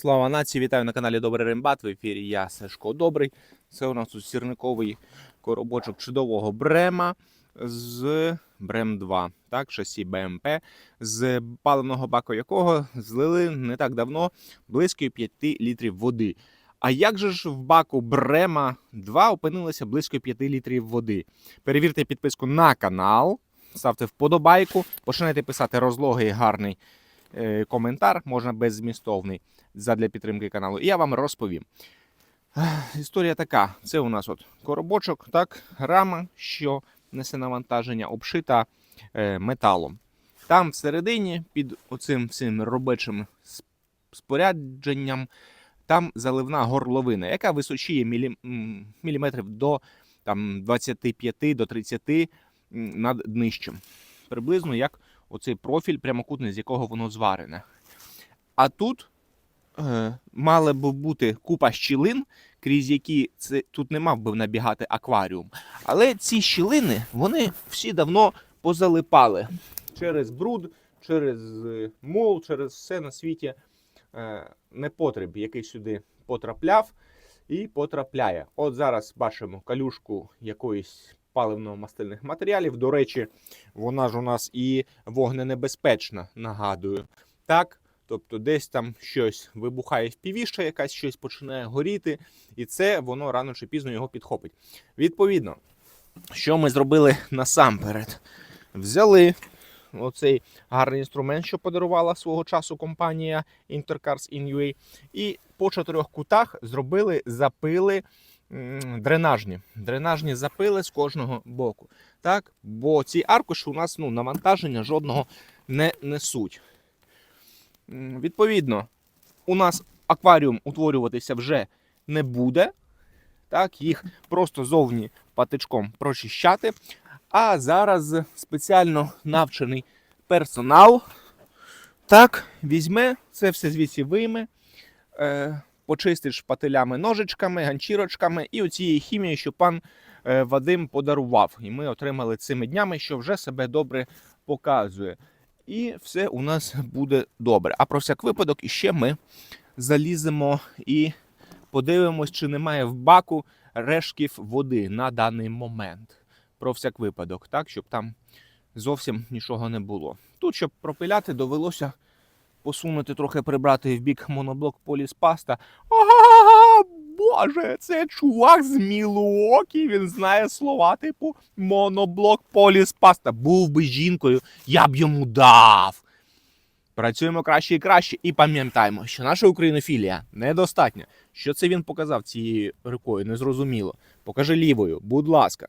Слава нації, вітаю на каналі Добрий Рембат. В ефірі я Сашко Добрий. Це у нас тут сірниковий коробочок чудового брема з Брем 2, так, шасі БМП, з паливного баку якого злили не так давно близько 5 літрів води. А як же ж в баку Брема 2 опинилося близько 5 літрів води? Перевірте підписку на канал, ставте вподобайку, починайте писати розлогий гарний коментар, можна беззмістовний задля підтримки каналу. І я вам розповім. Історія така: це у нас от коробочок, так, рама, що несе навантаження, обшита е, металом. Там всередині, під оцим всім робочим спорядженням, там заливна горловина, яка височіє мілі, міліметрів до там, 25 до 30 над днищем. Приблизно як оцей профіль прямокутний, з якого воно зварене. А тут е, мала б бути купа щілин, крізь які це, тут не мав би набігати акваріум. Але ці щілини вони всі давно позалипали через бруд, через е, мул, через все на світі е, непотреб, який сюди потрапляв і потрапляє. От зараз бачимо калюшку якоїсь паливно-мастильних матеріалів. До речі, вона ж у нас і вогненебезпечна, нагадую. Так, тобто десь там щось вибухає в півіша, якась щось починає горіти, і це воно рано чи пізно його підхопить. Відповідно, що ми зробили насамперед? Взяли оцей гарний інструмент, що подарувала свого часу компанія Intercars in і по чотирьох кутах зробили запили дренажні. Дренажні запили з кожного боку. Так? Бо ці аркуші у нас ну, навантаження жодного не несуть. Відповідно, у нас акваріум утворюватися вже не буде. Так, їх просто зовні патичком прочищати. А зараз спеціально навчений персонал так, візьме, це все звідси вийме, е, почистить шпателями ножичками, ганчірочками і оцією хімією, що пан е, Вадим подарував. І ми отримали цими днями, що вже себе добре показує. І все у нас буде добре. А про всяк випадок іще ми заліземо і подивимось, чи немає в баку рештків води на даний момент. Про всяк випадок, так, щоб там зовсім нічого не було. Тут, щоб пропиляти, довелося посунути трохи прибрати в бік моноблок поліспаста. А, Боже, це чувак з Мілуокі, він знає слова типу моноблок поліспаста. Був би жінкою, я б йому дав. Працюємо краще і краще, і пам'ятаємо, що наша українофілія недостатня. Що це він показав цією рукою, незрозуміло. Покажи лівою, будь ласка.